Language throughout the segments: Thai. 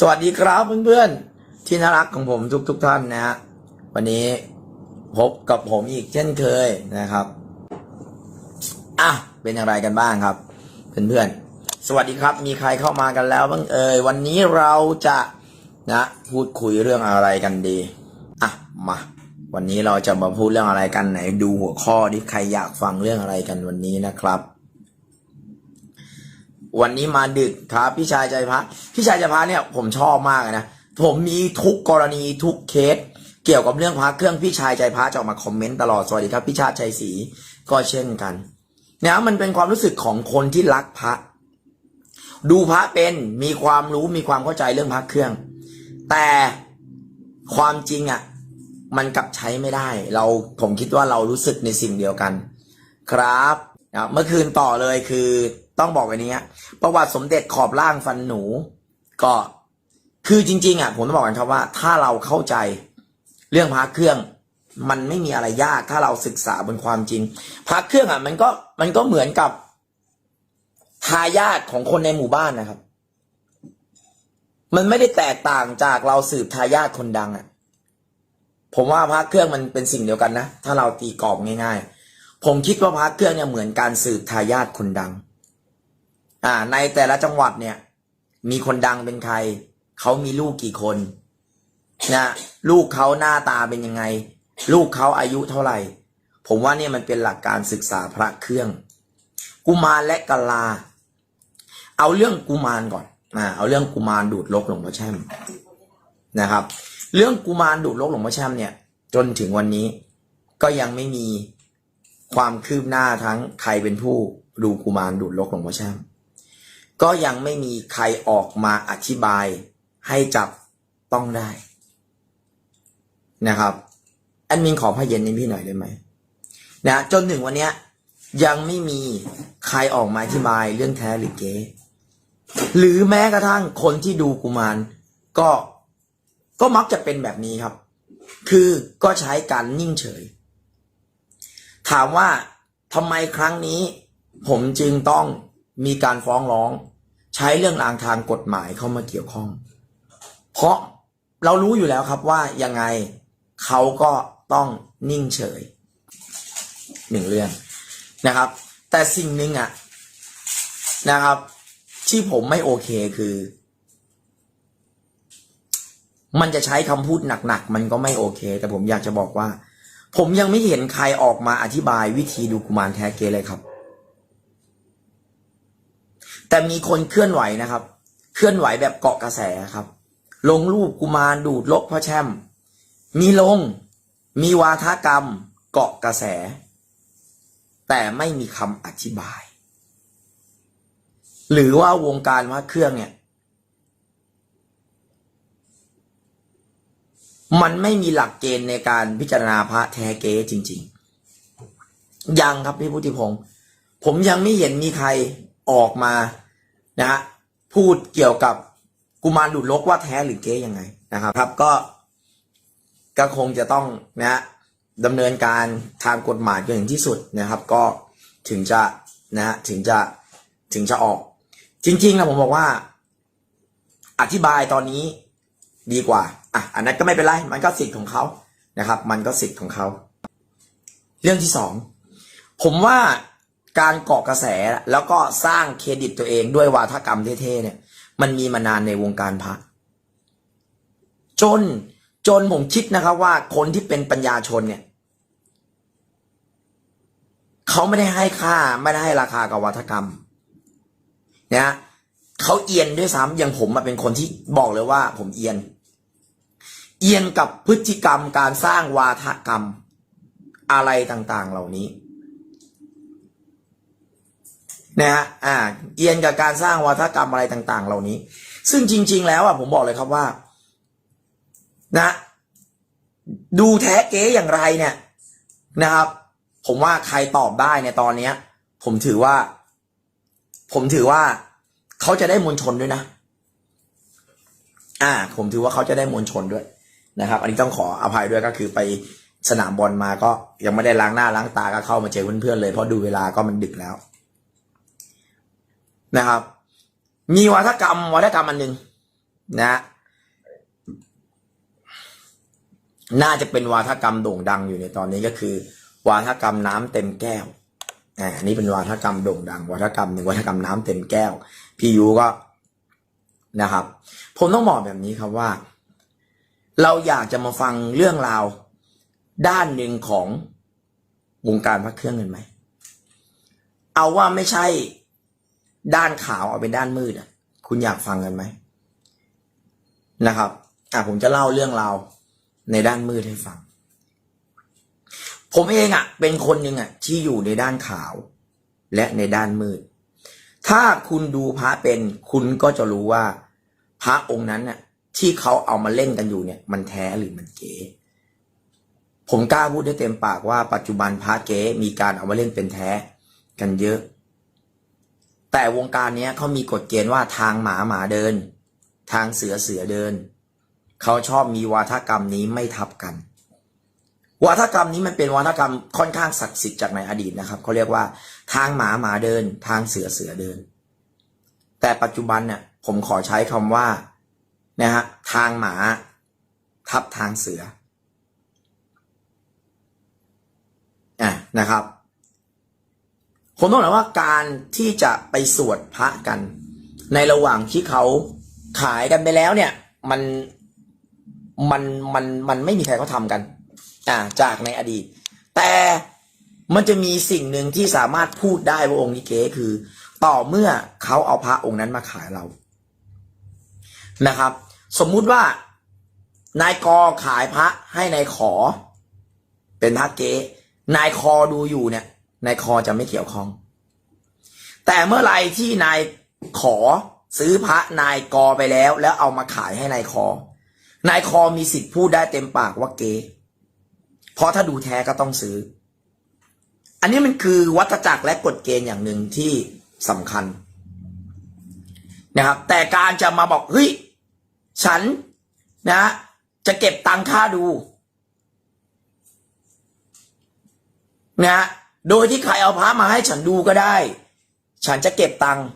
สวัสดีครับเพื่อนๆ ที่น่ารักของผมทุกๆทท่านนะฮะวันนี้พบกับผมอีกเช่นเคยนะครับอะเป็นอย่างไรกันบ้างครับ เพื่อนๆ สวัสดีครับ มีใครเข้ามากันแล้วบ้างเอ่ยวันนี้เราจะนะพูดคุยเรื่องอะไรกันดีอะมาวันนี้เราจะมาพูดเรื่องอะไรกันไหนดูหัวข้อที่ใครอยากฟังเรื่องอะไรกันวันนี้นะครับ วันนี้มาดึกครับพี่ชายใจพระพี่ชายใจพระเนี่ยผมชอบมากนะผมมีทุกกรณีทุกเคส เกี่ยวกับเรื่องพระเครื่องพี่ชายใจพระจะออกมาคอมเมนต์ตลอดสวัสดีครับพี่ชาติชัยศรีก็เช่นกันเนี่ยมันเป็นความรู้สึกของคนที่รักพระ ดูพระเป็นมีความรู้มีความเข้าใจเรื่องพระเครื่อง แต่ความจริงอะ มันกลับใช้ไม่ได้ เราผมคิดว่าเรารู้สึกในสิ่งเดียวกัน ครับเมื่อคืนต่อเลยคือ ต้องบอกไว้นี้ฮะประวัติสมเด็จขอบล่างฟันหนู ก็คือจริง ๆอะผมต้องบอกกันครับว่า ถ้าเราเข้าใจเรื่องพระเครื่องมันไม่มีอะไรยากถ้าเราศึกษาบนความจริงพระเครื่องอะ มันก็มันก็เหมือนกับทายาทของคนในหมู่บ้านนะครับ มันไม่ได้แตกต่างจากเราสืบทายาทคนดังอะ ผมว่าพระเครื่องมันเป็นสิ่งเดียวกันนะถ้าเราตีกรอบง่าย ๆ ผมคิดว่าพระเครื่องเนี่ยเหมือนการสืบทายาทคนดัง อ่า ในแต่ละจังหวัดเนี่ย มีคนดังเป็นใคร เขามีลูกกี่คนนะลูกเขาหน้าตาเป็นยังไง ลูกเขาอายุเท่าไหร่ ผมว่าเนี่ยมันเป็นหลักการศึกษาพระเครื่อง กุมารและกะลา เอาเรื่องกุมารก่อนอ่าเอาเรื่องกุมารดูดลกหลวงพ่อแช่มนะครับ เรื่องกุมารดูดลกหลวงพ่อแช่มเนี่ย จนถึงวันนี้ก็ยังไม่มีความคืบหน้าทั้งใครเป็นผู้ดูกุมารดูดลกหลวงพ่อแช่ม ก็ยังไม่มีใครออกมาอธิบายให้จับต้องได้นะครับแอดมินขอพระเย็นนี้พี่หน่อยได้ไหมนะจนถึงวันเนี้ยยังไม่มีใครออกมาอธิบายเรื่องแท้หรือเก๊หรือแม้กระทั่งคนที่ดูกุมารก็ก็มักจะเป็นแบบนี้ครับ คือก็ใช้การนิ่งเฉย ถามว่าทำไมครั้งนี้ ผมจึงต้องมีการฟ้องร้อง ใช้เรื่องรางทางกฎหมายเข้ามาเกี่ยวข้อง เพราะเรารู้อยู่แล้วครับว่ายังไงเขาก็ต้องนิ่งเฉยหนึ่งเรื่องนะครับ แต่สิ่งหนึ่งอะนะครับ ที่ผมไม่โอเคคือ มันจะใช้คำพูดหนักๆมันก็ไม่โอเค แต่ผมอยากจะบอกว่า ผมยังไม่เห็นใครออกมาอธิบายวิธีดูกุมารแท้เกเลยครับ แต่มีคนเคลื่อนไหวนะครับ เคลื่อนไหวแบบเกาะกระแสครับ ลงรูปกุมารดูดลกพ่อแช่ม มีลง มีวาทกรรม เกาะกระแส แต่ไม่มีคำอธิบาย หรือว่าวงการว่าเครื่องเนี่ย มันไม่มีหลักเกณฑ์ในการพิจารณาพระแท้เก๊จริง ๆ ยังครับพี่พุทธิพงศ์ผมยังไม่เห็นมีใคร ออกมานะพูดเกี่ยวกับกุมารดูดลกว่าแท้หรือเก๊ยังไงนะครับครับก็ก็คงจะต้องนะดำเนินการทางกฎหมายจนถึงที่สุดนะครับ ก็ถึงจะนะถึงจะถึงจะออก จริงๆนะผมบอกว่า อธิบายตอนนี้ดีกว่าอะอันนั้นก็ไม่เป็นไร มันก็สิทธิ์ของเขานะครับ มันก็สิทธิ์ของเขา เรื่องที่สองผมว่า การเกาะกระแสแล้วก็สร้างเครดิตตัวเองด้วยวาทกรรมเท่ๆเนี่ย มันมีมานานในวงการพระจนจนผมคิดนะครับว่าคนที่เป็นปัญญาชนเนี่ยเขาไม่ได้ให้ค่าไม่ได้ให้ราคากับวัฒกรรมนะเขาเอียนด้วยซ้ำอย่างผมมาเป็นคนที่บอกเลยว่า ผมเอียน เอียนกับพฤติกรรมการสร้างวาทกรรมอะไรต่างๆ เหล่านี้ นะฮะอ่าเอียนกับการสร้างวาทกรรมอะไรต่าง ๆ เหล่านี้ ซึ่งจริง ๆ แล้วอะผมบอกเลยครับว่า นะ ดูแท้เก๊อย่างไรเนี่ยนะครับ ผมว่าใครตอบได้ในตอนเนี้ย ผมถือว่า ผมถือว่าเขาจะได้มวลชนด้วยนะ อ่า ผมถือว่าเขาจะได้มวลชนด้วยนะครับ อันนี้ต้องขออภัยด้วยก็คือไปสนามบอลมาก็ยังไม่ได้ล้างหน้าล้างตาก็เข้ามาเจอเพื่อนๆเลยเพราะดูเวลาก็มันดึกแล้ว นะครับ มีวัฒกรรมวัฒกรรมอันหนึ่งนะ น่าจะเป็นวาทกรรมโด่งดังอยู่ในตอนนี้ก็คือ วาทกรรมน้ำเต็มแก้วอ่าอันนี้เป็นวาทกรรมโด่งดังวาทกรรมหนึ่งวาทกรรมน้ำเต็มแก้ว พี่ยูก็นะครับ ผมต้องบอกแบบนี้ครับว่า เราอยากจะมาฟังเรื่องราว ด้านหนึ่งของวงการพระเครื่องกันไหม เอาว่าไม่ใช่ ด้านขาวเอาเป็นด้านมืดอะ คุณอยากฟังกันไหมนะครับ อะผมจะเล่าเรื่องราวในด้านมืดให้ฟัง ผมเองอะ เป็นคนหนึ่งอะ ที่อยู่ในด้านขาวและในด้านมืด ถ้าคุณดูพระเป็น คุณก็จะรู้ว่า พระองค์นั้นน่ะ ที่เขาเอามาเล่นกันอยู่เนี่ย มันแท้หรือมันเก๋ผมกล้าพูดได้เต็มปากว่าปัจจุบันพระเก๋มีการเอามาเล่นเป็นแท้กันเยอะ แต่วงการนี้เขามีกฎเกณฑ์ว่าทางหมาหมาเดิน ทางเสือเสือเดิน เขาชอบมีวาทกรรมนี้ไม่ทับกัน วาทกรรมนี้มันเป็นวาทกรรมค่อนข้างศักดิ์สิทธิ์จากในอดีตนะครับเขาเรียกว่า ทางหมาหมาเดิน ทางเสือเสือเดิน แต่ปัจจุบันเนี่ยผมขอใช้คำว่านะฮะทางหมาทับทางเสืออะนะครับ ผมต้องบอกว่าการที่จะไปสวดพระกัน ในระหว่างที่เขาขายกันไปแล้วเนี่ย มันมันมันมันไม่มีใครเขาทำกัน อ่า จากในอดีต แต่มันจะมีสิ่งหนึ่งที่สามารถพูดได้ว่าองค์นี้เกคือ ต่อเมื่อเขาเอาพระองค์นั้นมาขายเรานะครับ สมมุติว่านายกอขายพระให้นายขอ เป็นพระเก๋นายคอดูอยู่เนี่ย นายคอจะไม่เกี่ยวข้อง แต่เมื่อไรที่นายขอซื้อพระนายกอไปแล้ว แล้วเอามาขายให้นายคอ นายคอมีสิทธิ์พูดได้เต็มปากว่าเกเพราะถ้าดูแท้ก็ต้องซื้อ อันนี้มันคือวัฏจักรและกฎเกณฑ์อย่างหนึ่งที่สำคัญนะครับ แต่การจะมาบอกเฮ้ยฉันนะ จะเก็บตังค่าดูนะ โดยที่ใครเอาพระมาให้ฉันดูก็ได้ ฉันจะเก็บตังค์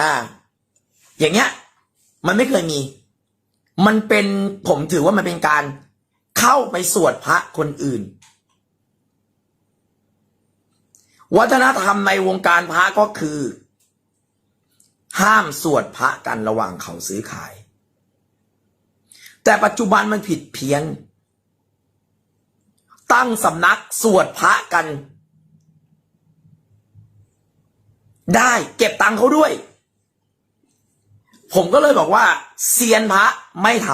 อ่า อย่างเงี้ย มันไม่เคยมี มันเป็นผมถือว่ามันเป็นการเข้าไปสวดพระคนอื่น วัฒนธรรมในวงการพระก็คือ ห้ามสวดพระกันระหว่างเขาซื้อขาย แต่ปัจจุบันมันผิดเพี้ยน ตั้งสำนักสวดพระกัน ได้เก็บตังค์เขาด้วย ผมก็เลยบอกว่าเซียนพระไม่ท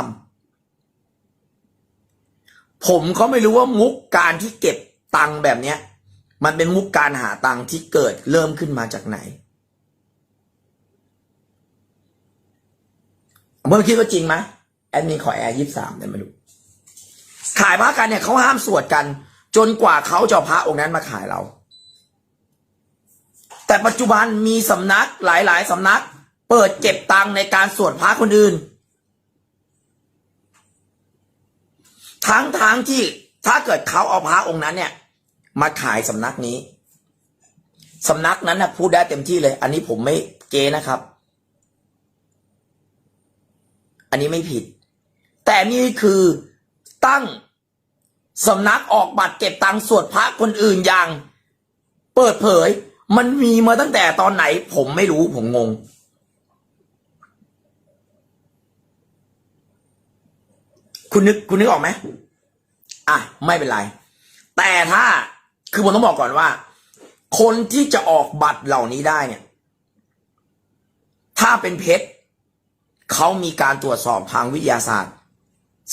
ำผมก็ไม่รู้ว่ามุกการที่เก็บตังค์แบบเนี้ย มันเป็นมุกการหาตังค์ที่เกิดเริ่มขึ้นมาจากไหนเมื่อคิดว่าจริงไหมแอดมินขอแอร์ยี่สามได้มาดู ขายพระกันเนี่ยเขาห้ามสวดกัน จนกว่าเขาจะพระองค์นั้นมาขายเรา แต่ปัจจุบันมีสำนักหลาย ๆสำนัก เปิดเก็บตังในการสวดพระคนอื่น ทั้งทางที่ถ้าเกิดเขาเอาพระองค์นั้นเนี่ย มาขายสำนักนี้สำนักนั้นนะพูดได้เต็มที่เลย อันนี้ผมไม่เกนะครับ อันนี้ไม่ผิด แต่นี่คือ ตั้งสำนักออกบัตรเก็บตังค์สวดพระคนอื่นอย่าง เปิดเผย มันมีมาตั้งแต่ตอนไหน ผมไม่รู้ผมงง คุณนึกคุณนึกออกไหมอะ ไม่เป็นไร แต่ถ้าคือผมต้องบอกก่อนว่า คนที่จะออกบัตรเหล่านี้ได้เนี่ย ถ้าเป็นเพชรเขามีการตรวจสอบทางวิทยาศาสตร์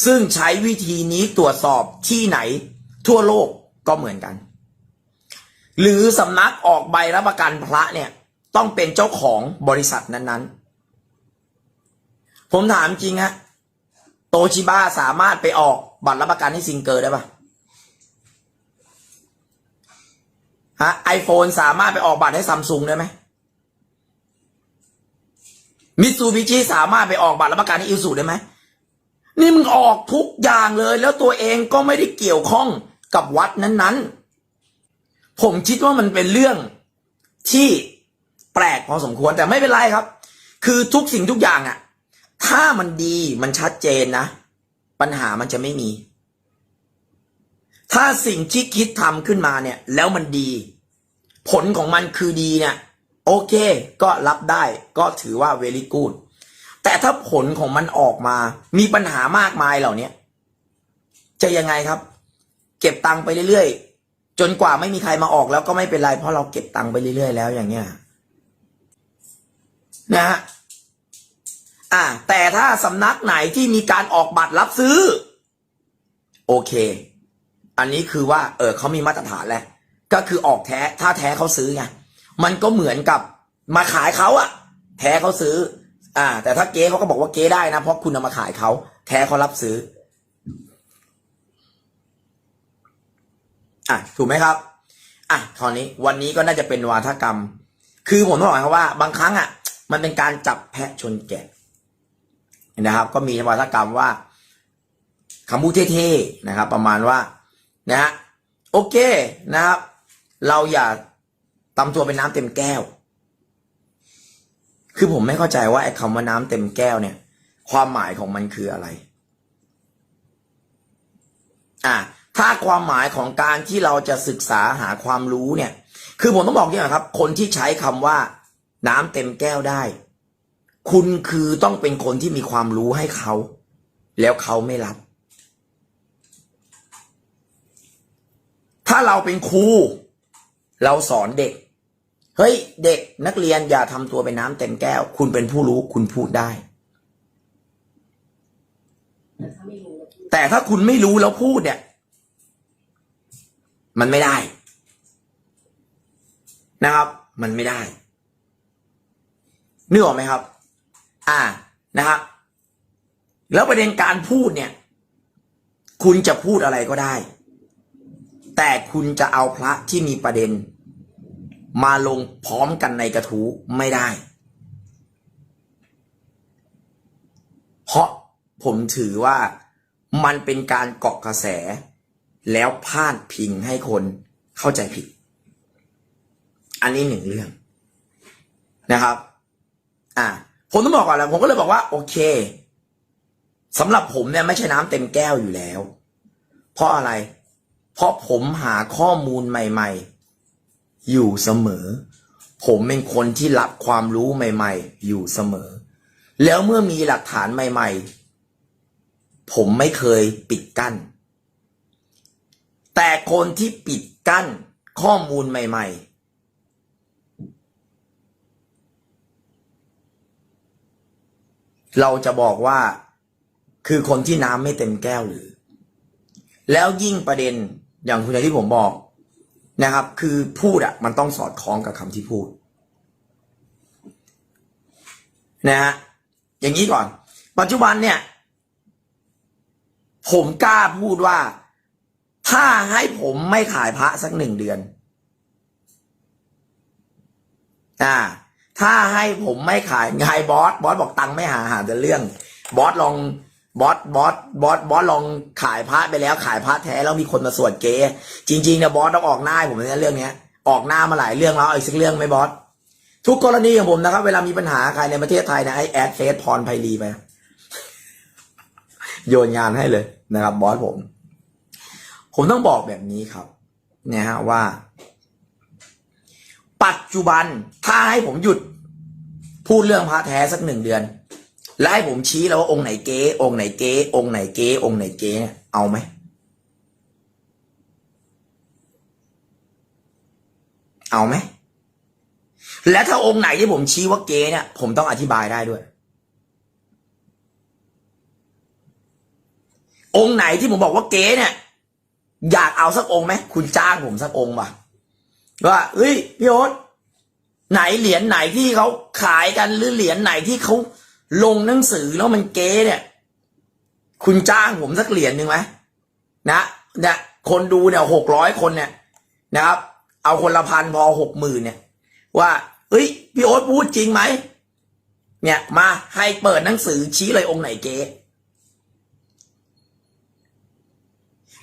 ซึ่งใช้วิธีนี้ตรวจสอบที่ไหนทั่วโลกก็เหมือนกัน หรือสำนักออกใบรับประกันพระเนี่ย ต้องเป็นเจ้าของบริษัทนั้นๆ ผมถามจริงฮะโตชิบ้าสามารถไปออกบัตรรับประกันให้ซิงเกอร์ได้ปะฮะไอโฟนสามารถไปออกบัตรให้ซัมซุงได้ไหมมิตซูบิชิสามารถไปออกบัตรรับประกันให้อิลสุได้ไหม นี่มึงออกทุกอย่างเลย แล้วตัวเองก็ไม่ได้เกี่ยวข้องกับวัดนั้นๆ ผมคิดว่ามันเป็นเรื่องที่แปลกพอสมควรแต่ไม่เป็นไรครับ คือทุกสิ่งทุกอย่างอะถ้ามันดีมันชัดเจนนะ ปัญหามันจะไม่มี ถ้าสิ่งที่คิดทำขึ้นมาเนี่ย แล้วมันดี ผลของมันคือดีเนี่ย โอเค ก็รับได้ก็ถือว่า very good แต่ถ้าผลของมันออกมา มีปัญหามากมายเหล่านี้จะยังไงครับ เก็บตังค์ไปเรื่อยๆ จนกว่าไม่มีใครมาออกแล้วก็ไม่เป็นไร เพราะเราเก็บตังค์ไปเรื่อยๆ แล้วอย่างเงี้ยนะฮะอ่า แต่ถ้าสำนักไหนที่มีการออกบัตรรับซื้อ โอเค อันนี้คือว่า เออเขามีมาตรฐานแล้ว ก็คือออกแท้ ถ้าแท้เขาซื้อไง มันก็เหมือนกับมาขายเขาอะแท้เขาซื้อ อ่า แต่ถ้าเก๊เขาก็บอกว่าเก๊ได้นะ เพราะคุณเอามาขายเขาแท้เขารับซื้อ อะถูกไหมครับ อะคราวนี้ วันนี้ก็น่าจะเป็นวาทกรรม คือผมต้องบอกครับว่า บางครั้งอะ มันเป็นการจับแพะชนแกะนะครับ ก็มีวาทกรรมว่าคำพูดเท่ๆนะครับ ประมาณว่า นะฮะโอเคนะครับ เราอย่าตำตัวเป็นน้ำเต็มแก้ว คือผมไม่เข้าใจว่าไอ้คำว่าน้ำเต็มแก้วเนี่ย ความหมายของมันคืออะไร อะถ้าความหมายของการที่เราจะศึกษาหาความรู้เนี่ย คือผมต้องบอกอย่างนี้ครับ คนที่ใช้คำว่า น้ำเต็มแก้วได้ คุณคือต้องเป็นคนที่มีความรู้ให้เขา แล้วเขาไม่รับ ถ้าเราเป็นครูเราสอนเด็ก เฮ้ย เด็กนักเรียนอย่าทำตัวเป็นน้ำเต็มแก้ว คุณเป็นผู้รู้คุณพูดได้ แต่ถ้าคุณไม่รู้แล้วพูดเนี่ย มันไม่ได้ นะครับ มันไม่ได้นึกออกไหมครับ อ่านะครับ แล้วประเด็นการพูดเนี่ย คุณจะพูดอะไรก็ได้ แต่คุณจะเอาพระที่มีประเด็น มาลงพร้อมกันในกระทู้ไม่ได้ เพราะผมถือว่ามันเป็นการเกาะกระแส แล้วพาดพิงให้คนเข้าใจผิด อันนี้หนึ่งเรื่องนะครับ อ่า ผมต้องบอกก่อนแล้วผมก็เลยบอกว่า โอเคสำหรับผมเนี่ยไม่ใช่น้ำเต็มแก้วอยู่แล้ว เพราะอะไร เพราะผมหาข้อมูลใหม่ ๆ อยู่เสมอ ผมเป็นคนที่รับความรู้ใหม่ ๆ อยู่เสมอ แล้วเมื่อมีหลักฐานใหม่ ๆ ผมไม่เคยปิดกั้น แต่คนที่ปิดกั้นข้อมูลใหม่ ๆเราจะบอกว่าคือคนที่น้ำไม่เต็มแก้วหรือ แล้วยิ่งประเด็นอย่างคุณที่ผมบอก นะครับ คือพูดอะมันต้องสอดคล้องกับคำที่พูดนะฮะอย่างนี้ก่อน ปัจจุบันเนี่ย ผมกล้าพูดว่า ถ้าให้ผมไม่ขายพระสักหนึ่งเดือน อ่า ถ้าให้ผมไม่ขายไงบอสบอสบอกตังไม่หาหาแต่เรื่อง บอสลอง บอสบอสบอสบอสลองขายพระไปแล้วขายพระแท้แล้วมีคนมาสวดเกจริงๆเนี่ยบอสต้องออกหน้าผมในเรื่องเนี้ย ออกหน้ามาหลายเรื่องแล้วอีกสักเรื่องไหมบอสทุกกรณีของผมนะครับ เวลามีปัญหาใครในประเทศไทยนะให้แอดเฟซพรไพลีไปโยนงานให้เลยนะครับบอสผม ผมต้องบอกแบบนี้ครับเนี่ยฮะว่า ปัจจุบันถ้าให้ผมหยุดพูดเรื่องพระแท้สักหนึ่งเดือน และให้ผมชี้แล้วว่าองค์ไหนเก๊องค์ไหนเก๊องค์ไหนเก๊องค์ไหนเก๊เนี่ยเอาไหมเอาไหมและถ้าองค์ไหนที่ผมชี้ว่าเก๊เนี่ย ผมต้องอธิบายได้ด้วย องค์ไหนที่ผมบอกว่าเก๊เนี่ย อยากเอาสักองค์ไหมคุณจ้างผมสักองค์ป่ะว่าเฮ้ยพี่โอ๊ตไหนเหรียญไหนที่เขาขายกันหรือเหรียญไหนที่เขา ลงหนังสือแล้วมันเก๊เนี่ย คุณจ้างผมสักเหรียญหนึ่งไหมนะเนี่ยคนดูเนี่ยหกร้อยคนเนี่ยนะครับ เอาคนละพันพอหกหมื่นเนี่ย ว่าเฮ้ยพี่โอ๊ตพูดจริงไหมเนี่ย มาให้เปิดหนังสือชี้เลยองค์ไหนเก๊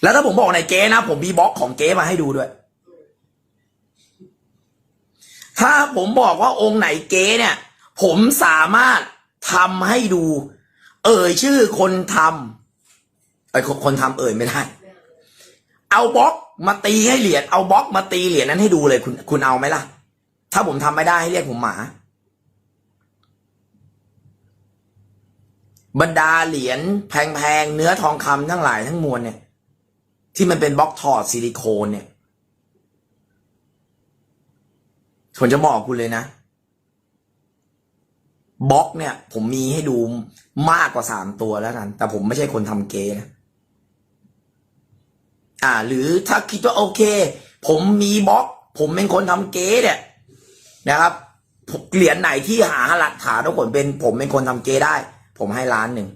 แล้วถ้าผมบอกในเก๊นะ ผมมีบล็อกของเก๊มาให้ดูด้วย ถ้าผมบอกว่าองค์ไหนเก๊เนี่ย ผมสามารถ ทำให้ดู เอ่ยชื่อคนทำไอ้ยคนคนทำเอ่ยไม่ได้ เอาบล็อกมาตีให้เหรียญเอาบล็อกมาตีเหรียญนั้นให้ดูเลยคุณคุณเอาไหมล่ะ ถ้าผมทำไม่ได้ให้เรียกผมหมา บรรดาเหรียญแพงๆเนื้อทองคำทั้งหลายทั้งมวลเนี่ย ที่มันเป็นบล็อกถอดซิลิโคนเนี่ยผมจะบอกคุณเลยนะ บล็อกเนี่ย ผมมีให้ดูมากกว่าสามตัวแล้วกัน แต่ผมไม่ใช่คนทำเกย์นะอ่า หรือถ้าคิดว่าโอเค ผมมีบล็อก ผมเป็นคนทำเก๊เนี่ยนะครับเหรียญไหนที่หาหลักฐานทุกคนเป็น ผมเป็นคนทำเก๊ได้ ผมให้ล้านหนึ่ง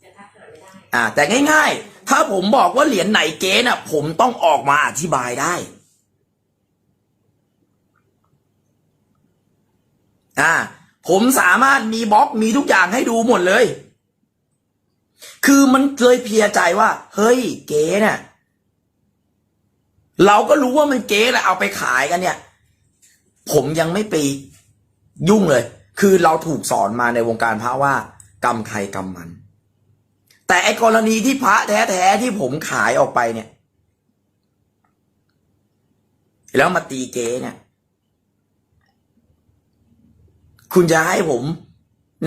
แต่ถ้าหาไม่ได้อ่า แต่ง่าย ๆ ถ้าผมบอกว่าเหรียญไหนเก๊น่ะ ผมต้องออกมาอธิบายได้อ่า ผมสามารถมีบล็อกมีทุกอย่างให้ดูหมดเลย คือมันเลยเพียใจว่า เฮ้ย เก๊น่ะเราก็รู้ว่ามันเก๊แหละเอาไปขายกันเนี่ย ผมยังไม่ไปยุ่งเลย คือเราถูกสอนมาในวงการพระว่ากรรมใครกรรมมัน แต่ไอ้กรณีที่พระแท้ๆที่ผมขายออกไปเนี่ย แล้วมาตีเก๊เนี่ย คุณจะให้ผม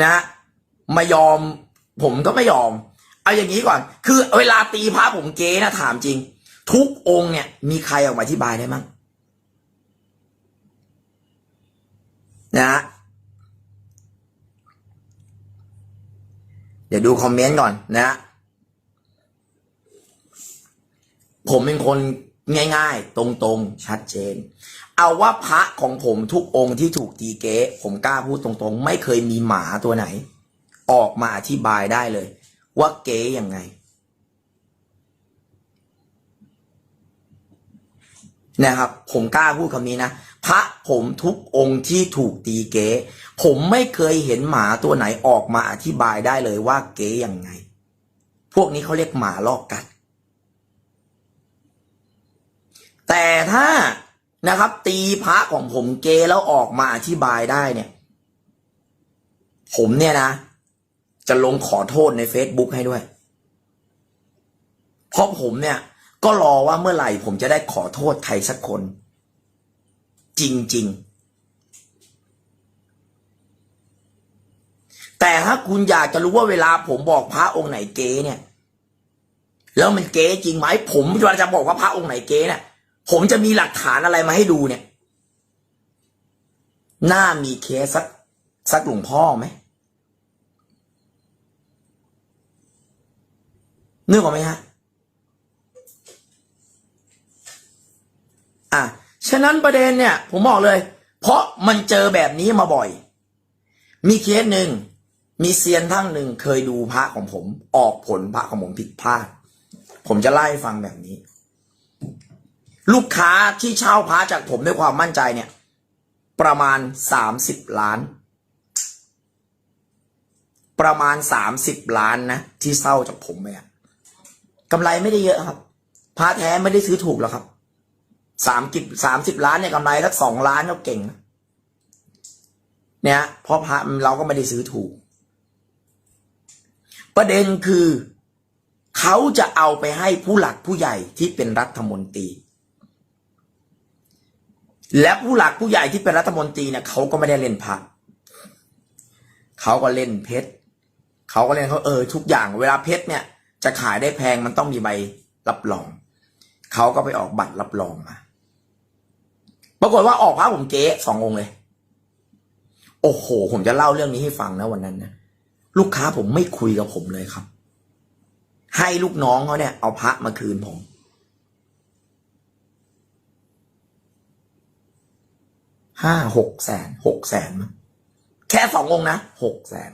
นะ มายอม ผมก็ไม่ยอม เอาอย่างนี้ก่อน คือเวลาตีพระผมเก๊นะถามจริง ทุกองค์เนี่ย มีใครออกมาอธิบายได้มั้งนะ เดี๋ยวดูคอมเมนต์ก่อนนะ ผมเป็นคน ง่ายๆ ตรงๆ ชัดเจน เอาว่าพระของผมทุกองค์ที่ถูกตีเก๊ผมกล้าพูดตรงๆ ไม่เคยมีหมาตัวไหน ออกมาอธิบายได้เลย ว่าเก๊ยังไงนะครับ ผมกล้าพูดคำนี้นะ พระผมทุกองค์ที่ถูกตีเก๊ผมไม่เคยเห็นหมาตัวไหนออกมาอธิบายได้เลยว่าเก๊ยังไง พวกนี้เขาเรียกหมาลอกกัด แต่ถ้านะครับ ตีพระของผมเกแล้วออกมาอธิบายได้เนี่ย ผมเนี่ยนะ จะลงขอโทษใน Facebook ให้ด้วย เพราะผมเนี่ย ก็รอว่าเมื่อไหร่ผมจะได้ขอโทษใครสักคน จริง ๆแต่ถ้าคุณอยากจะรู้ว่าเวลาผมบอกพระองค์ไหนเก๊เนี่ย แล้วมันเก๊จริงไหมผมเวลาจะบอกว่าพระองค์ไหนเก๊เนี่ย ผมจะมีหลักฐานอะไรมาให้ดูเนี่ย หน้ามีเคสสักสักหลวงพ่อไหมนึกออกไหมฮะ อะ ฉะนั้นประเด็นเนี่ย ผมบอกเลย เพราะมันเจอแบบนี้มาบ่อย มีเคสหนึ่ง มีเซียนทั้งหนึ่งเคยดูพระของผม ออกผลพระของผมผิดพลาด ผมจะไล่ฟังแบบนี้ ลูกค้าที่เช่าพระจากผมด้วยความมั่นใจเนี่ย ประมาณสามสิบล้าน ประมาณสามสิบล้านนะ ที่เช่าจากผมไปอะกำไรไม่ได้เยอะครับพระแท้ไม่ได้ซื้อถูกหรอกครับสามกิบสามสิบล้านเนี่ยกำไรสักสองล้านก็เก่งนะเนี่ยเพราะพระเราก็ไม่ได้ซื้อถูก ประเด็นคือ เขาจะเอาไปให้ผู้หลักผู้ใหญ่ที่เป็นรัฐมนตรี และผู้หลักผู้ใหญ่ที่เป็นรัฐมนตรีเนี่ยเขาก็ไม่ได้เล่นพระเขาก็เล่นเพชรเขาก็เล่นเขาเออทุกอย่าง เวลาเพชรเนี่ย จะขายได้แพงมันต้องมีใบรับรอง เขาก็ไปออกบัตรรับรองมาปรากฏว่าออกพระผมเก๊สององค์เลย โอ้โห ผมจะเล่าเรื่องนี้ให้ฟังนะวันนั้นนะลูกค้าผมไม่คุยกับผมเลยครับ ให้ลูกน้องเขาเนี่ย เอาพระมาคืนผม ห้าหกแสนหกแสนมั้งแค่สององค์นะหกแสน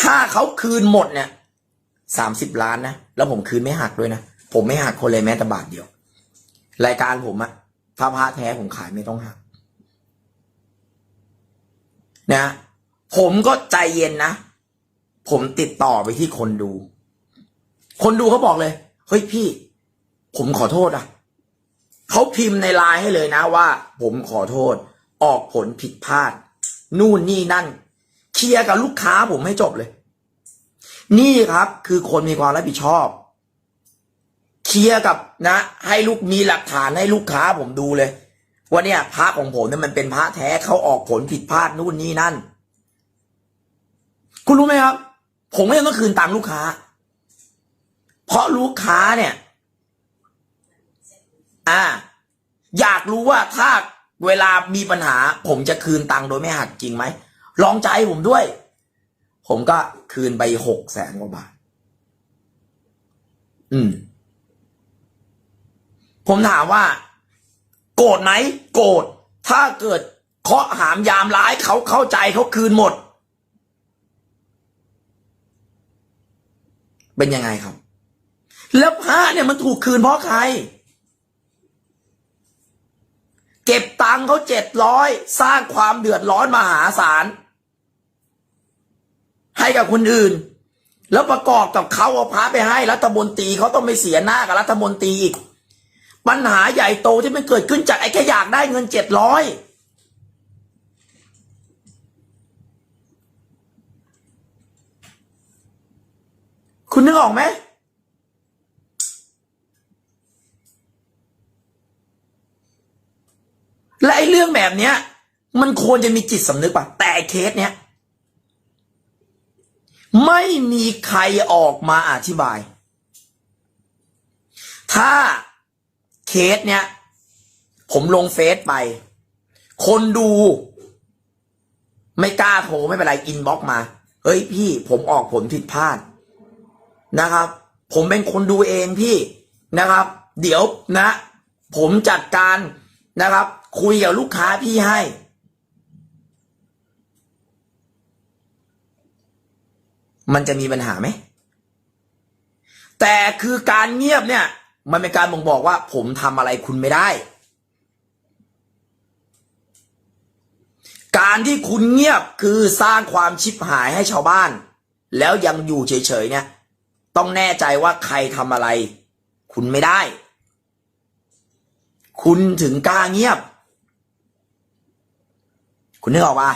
ถ้าเขาคืนหมดเนี่ยสามสิบล้านนะ แล้วผมคืนไม่หักด้วยนะ ผมไม่หักคนเลยแม้แต่บาทเดียว รายการผมอะถ้าพระแท้ผมขายไม่ต้องหักนะผมก็ใจเย็นนะ ผมติดต่อไปที่คนดู คนดูเขาบอกเลย เฮ้ยพี่ ผมขอโทษอะ เขาพิมพ์ในไลน์ให้เลยนะว่า ผมขอโทษ ออกผลผิดพลาด นู่นนี่นั่น เคลียร์กับลูกค้าผมให้จบเลย นี่ครับคือคนมีความรับผิดชอบ เคลียร์กับนะ ให้ลูกมีหลักฐานให้ลูกค้าผมดูเลยว่าเนี่ยพระของผมเนี่ยมันเป็นพระแท้เขาออกผลผิดพลาดนู่นนี่นั่น คุณรู้ไหมครับ ผมก็ยังต้องคืนตังค์ลูกค้า เพราะลูกค้าเนี่ย อ่า อยากรู้ว่าถ้าเวลามีปัญหา ผมจะคืนตังค์โดยไม่หักจริงไหม ลองใจผมด้วย ผมก็คืนไปหกแสนกว่าบาท อืม ผมถามว่า โกรธไหมโกรธถ้าเกิดเคาะหามยามร้ายเขาเข้าใจเขาคืนหมด เป็นยังไงครับ แล้วพระเนี่ยมันถูกคืนเพราะใคร เก็บ ตังเขาเจ็ดร้อยสร้างความเดือดร้อนมหาศาล ให้กับคนอื่น แล้วประกอบกับเขาเอาพระไปให้รัฐมนตรีเขาต้องไปเสียหน้ากับรัฐมนตรีอีก ปัญหาใหญ่โตที่มันเกิดขึ้นจากไอ้แค่อยากได้เงินเจ็ดร้อยคุณนึกออกไหม และไอ้เรื่องแบบเนี้ย มันควรจะมีจิตสำนึกป่ะ แต่เคสเนี้ยไม่มีใครออกมาอธิบาย ถ้าเคสเนี้ย ผมลงเฟซไป คนดู ไม่กล้าโทรไม่เป็นไรอินบ็อกมา เฮ้ยพี่ผมออกผลผิดพลาดนะครับ ผมเป็นคนดูเองพี่นะครับ เดี๋ยวนะ ผมจัดการนะครับ คุยกับลูกค้าพี่ให้ มันจะมีปัญหาไหม แต่คือการเงียบเนี่ย มันเป็นการบ่งบอกว่า ผมทำอะไรคุณไม่ได้ การที่คุณเงียบคือสร้างความชิบหายให้ชาวบ้าน แล้วยังอยู่เฉยๆเนี่ย ต้องแน่ใจว่าใครทำอะไร คุณไม่ได้คุณถึงกล้าเงียบ คุณนึกออกปะ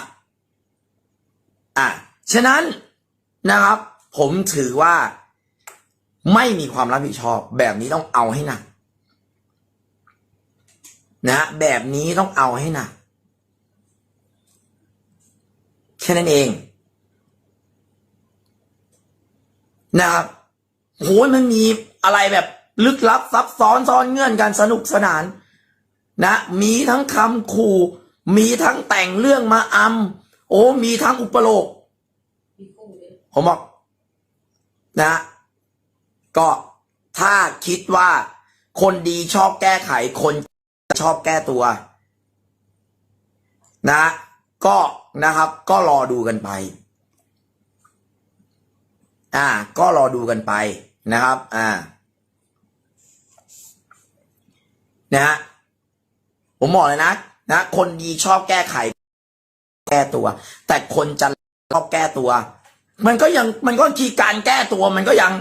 อะฉะนั้นนะครับ ผมถือว่าไม่มีความรับผิดชอบ แบบนี้ต้องเอาให้หนักนะแบบนี้ต้องเอาให้หนักแค่นั้นเองนะครับโหยมันมีอะไรแบบลึกลับซับซ้อนซ้อนเงื่อนกันสนุกสนาน นะ มีทั้งคำขู่ มีทั้งแต่งเรื่องมาอำโอ้มีทั้งอุปโลกผมบอกนะ ก็ถ้าคิดว่าคนดีชอบแก้ไขคนชอบแก้ตัว นะ ก็นะครับ ก็รอดูกันไป อ่า ก็รอดูกันไปนะครับ อ่า นะฮะผมบอกเลยนะ นะ คนดีชอบแก้ไข แก้ตัว แต่คนจะชอบแก้ตัว มันก็ยังมันก็ทีการแก้ตัวมันก็ยัง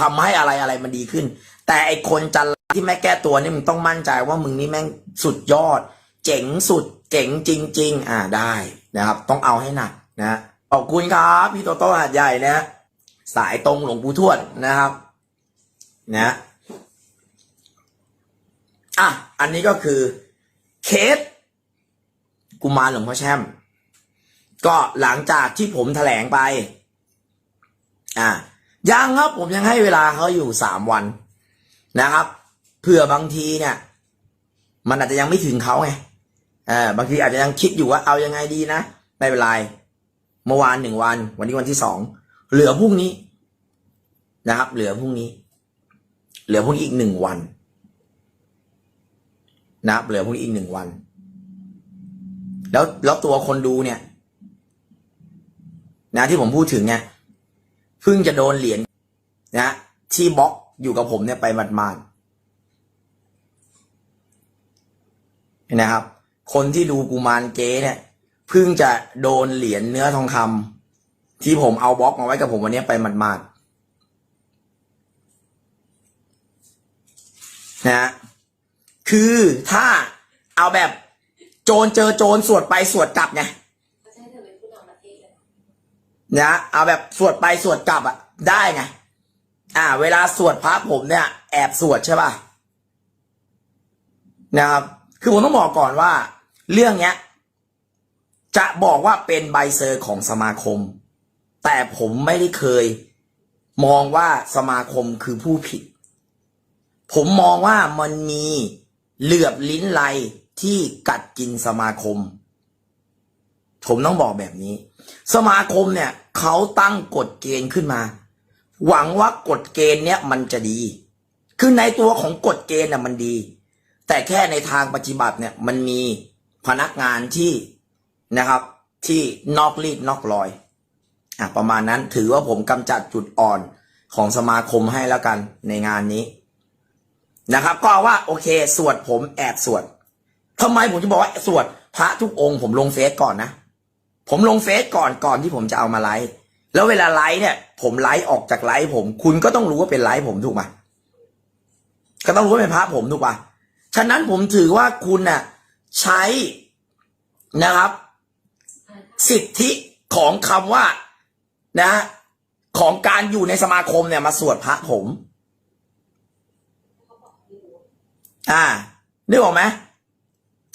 ทำให้อะไรอะไรมันดีขึ้น แต่ไอคนจันที่ไม่แก้ตัวนี่มึงต้องมั่นใจว่ามึงนี่แม่งสุดยอด เจ๋งสุด เจ๋งจริง ๆ อ่าได้นะครับ ต้องเอาให้หนักนะขอบคุณครับพี่โตโต้หาดใหญ่นะสายตรงหลวงปู่ทวดนะครับ นะอะอันนี้ก็คือเคส กุมารหลวงพ่อแช่ม ก็หลังจากที่ผมแถลงไป อ่ายังครับผมยังให้เวลาเขาอยู่สามวันนะครับเผื่อบางทีเนี่ย มันอาจจะยังไม่ถึงเขาไงเออบางทีอาจจะยังคิดอยู่ว่าเอายังไงดีนะไม่เป็นไรเมื่อวานหนึ่งวัน วันนี้วันที่สองเหลือพรุ่งนี้นะครับ เหลือพรุ่งนี้ เหลือพรุ่งนี้อีกหนึ่งวันนะครับเหลือพรุ่งนี้อีกหนึ่งวัน แล้วแล้วตัวคนดูเนี่ย นะที่ผมพูดถึงเนี่ยเพิ่งจะโดนเหรียญนะที่บล็อกอยู่กับผมเนี่ยไปหมาดๆนะครับ คนที่ดูกูมารเก๊เนี่ยเพิ่งจะโดนเหรียญเนื้อทองคำที่ผมเอาบล็อกมาไว้กับผมวันนี้ไปหมาดๆนะคือถ้าเอาแบบ โจรเจอโจรสวดไปสวดกลับไงเขาให้เธอเป็นผู้นำประเทศเลยนะเอาแบบสวดไปสวดกลับอะได้ไงอ่า เวลาสวดพระผมเนี่ย แอบสวดใช่ป่ะนะครับ คือผมต้องบอกก่อนว่า เรื่องเนี้ย จะบอกว่าเป็นใบเซอร์ของสมาคม แต่ผมไม่ได้เคย มองว่าสมาคมคือผู้ผิด ผมมองว่ามันมีเหลือบลิ้นไหล ที่กัดกินสมาคม ผมต้องบอกแบบนี้ สมาคมเนี่ยเขาตั้งกฎเกณฑ์ขึ้นมา หวังว่ากฎเกณฑ์เนี่ยมันจะดี คือในตัวของกฎเกณฑ์น่ะมันดี แต่แค่ในทางปฏิบัติเนี่ยมันมีพนักงานที่นะครับ ที่นอกรีดนอกรอยอะประมาณนั้นถือว่าผมกำจัดจุดอ่อนของสมาคมให้แล้วกันในงานนี้นะครับ ก็ว่าโอเค สวดผมแอบสวด ทำไมผมจะบอกว่าสวดพระทุกองค์ ผมลงเฟซก่อนนะ ผมลงเฟซก่อนก่อนที่ผมจะเอามาไลฟ์แล้วเวลาไลฟ์เนี่ย ผมไลฟ์ออกจากไลฟ์ผม คุณก็ต้องรู้ว่าเป็นไลฟ์ผมถูกไหมก็ต้องรู้ว่าเป็นพระผมถูกป่ะฉะนั้นผมถือว่าคุณน่ะใช้นะครับ สิทธิของคำว่านะ ของการอยู่ในสมาคมเนี่ย มาสวดพระผม อ่านึกออกไหม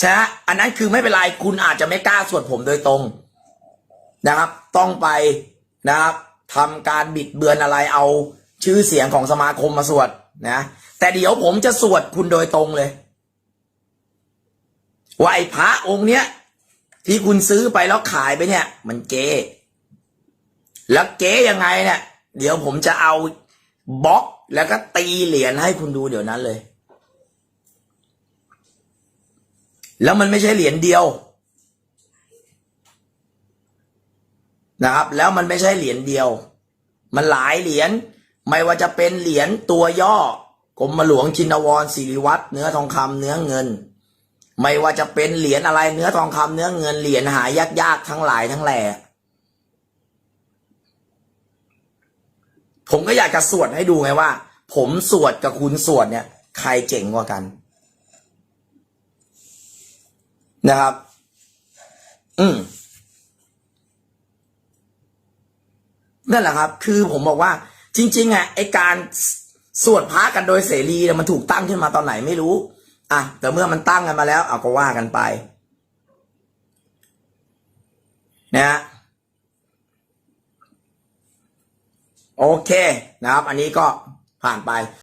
ใช่ไหมอันนั้นคือไม่เป็นไรคุณอาจจะไม่กล้าสวดผมโดยตรง นะครับ ต้องไปนะครับทำการบิดเบือนอะไรเอาชื่อเสียงของสมาคมมาสวดนะ แต่เดี๋ยวผมจะสวดคุณโดยตรงเลยว่าไอ้พระองค์เนี้ยที่คุณซื้อไปแล้วขายไปเนี่ย มันเก๊แล้วเก๊ยังไงเนี่ย เดี๋ยวผมจะเอาบล็อกแล้วก็ตีเหรียญให้คุณดูเดี๋ยวนั้นเลย แล้วมันไม่ใช่เหรียญเดียวนะครับ แล้วมันไม่ใช่เหรียญเดียว มันหลายเหรียญไม่ว่าจะเป็นเหรียญตัวย่อกรมหลวงชินวรศิริวัตรเนื้อทองคำเนื้อเงิน ไม่ว่าจะเป็นเหรียญอะไรเนื้อทองคำเนื้อเงินเหรียญหายากๆทั้งหลายทั้งแหล่ผมก็อยากจะสวดให้ดูไงว่า ผมสวดกับคุณสวดเนี่ย ใครเจ๋งกว่ากัน นะครับ อืมนั่นแหละครับ คือผมบอกว่า จริง ๆอะไอการสวดพระกันโดยเสรีเนี่ยมันถูกตั้งขึ้นมาตอนไหนไม่รู้ อะแต่เมื่อมันตั้งกันมาแล้วเอาก็ว่ากันไปนะฮะโอเคนะครับ อันนี้ก็ผ่านไป